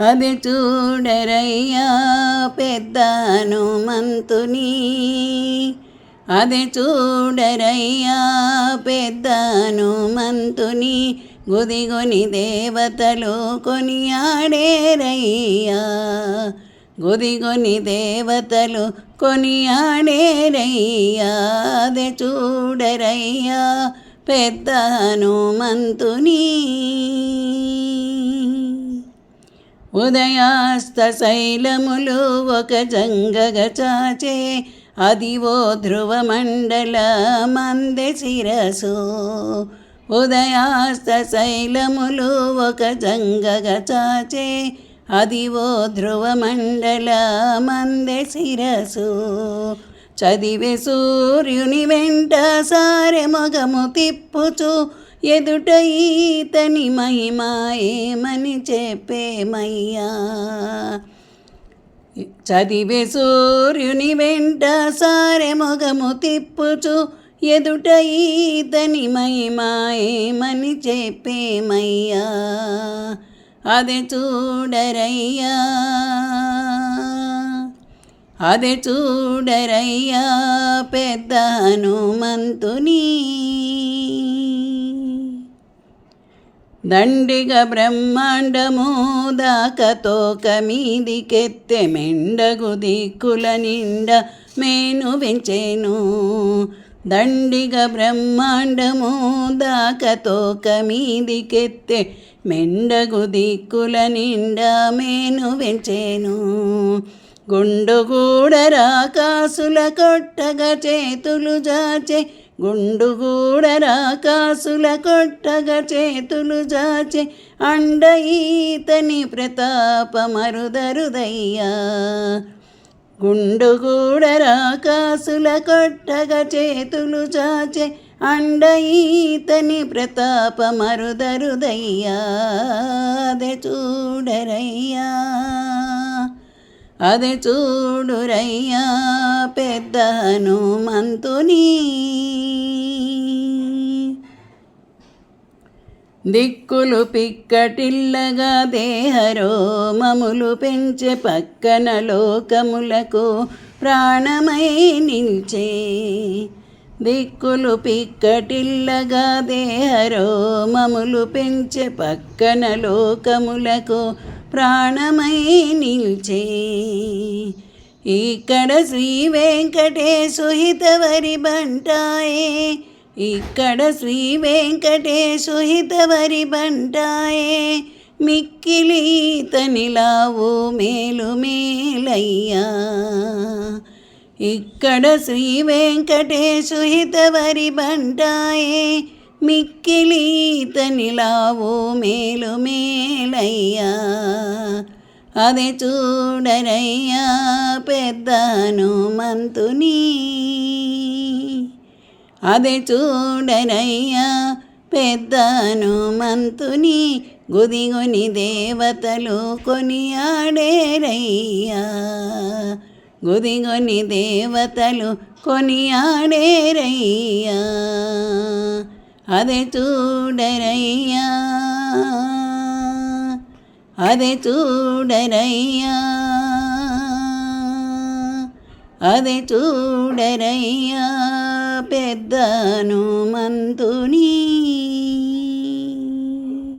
అది చూడరయ్యా పెద్ద హనుమంతుని అది చూడరయ్యా పెద్ద హనుమంతుని గుదిగొని దేవతలు కొనియాడేరయ్యా. గుదిగొని దేవతలు కొనియాడేరయ్యా. అది చూడరయ్యా పెద్ద హనుమంతుని ఉదయాస్తశైలములు ఒక జంగగ చాచే అదివో ధ్రువమండల మందె శిరసు. ఉదయాస్తశైలములు ఒక జంగగ చాచే అదివో ధ్రువమండల మందె శిరసు. చదివే సూర్యుని వెంట సారె మగము తిప్పుచు ఎదుట ఈతని మహిమ ఏమని చెప్పేమయ్యా చదివే సూర్యుని వెంట సారె మొగము తిప్పుచు ఎదుట ఈతని మహిమ ఏమని చెప్పేమయ్యా అది చూడరయ్యా. అది చూడరయ్యా పెద్ద హనుమంతుని. దండిగ బ్రహ్మాండము దాకతోక మీదికెత్తె మెండగు దిక్కుల నిండ మేను వెంచేను. దండిగ బ్రహ్మాండము దాకతోక మీదికెత్తె మెండగు దిక్కుల నిండా మేను వెంచెను. గుండుగూడరాకాసుల కొట్టగ చేతులు జాచే గుండుగూడరాకాసుల కొట్టగ చేతులు జాచే అండ ఈతని ప్రతాపమరుదరుదయ్యా గుండుగూడరాకాసుల కొట్టగ చేతులు చాచే అండ ఈతని ప్రతాపమరుదరుదయ్యా అదే చూడరయ్యా. అది చూడురయ్యా పెద్ద హనుమంతుని. దిక్కులు పిక్కటిల్లగా దేహరోమములు పెంచే పక్కన లోకములకు ప్రాణమై నిల్చే దిక్కులు పిక్కటిల్లగా దేహరోమములు పెంచే పక్కన లోకములకు ప్రాణమై నిల్చే. ఇక్కడ శ్రీ వెంకటేశుహితవరి బంటాయే. ఇక్కడ శ్రీ వెంకటేశుహితవరి బంటాయే. మిక్కిలి తనిలావు మేలు మేలయ్యా. ఇక్కడ శ్రీ వెంకటేశుహితవరి బంటాయే. మిక్కిలి తనిలావు మేలు మేలయ్యా. అది చూడరయ్యా పెద్దను మంతుని. అది చూడరయ్యా పెద్దను మంతుని. గుదిగుని దేవతలు కొనియాడేరయ్యా. గుదిగొని దేవతలు కొనియాడేరయ్యా. అది చూడరయ్యా అది చూడరయ్యా అది చూడరయ్యా పెద్దను మంతుని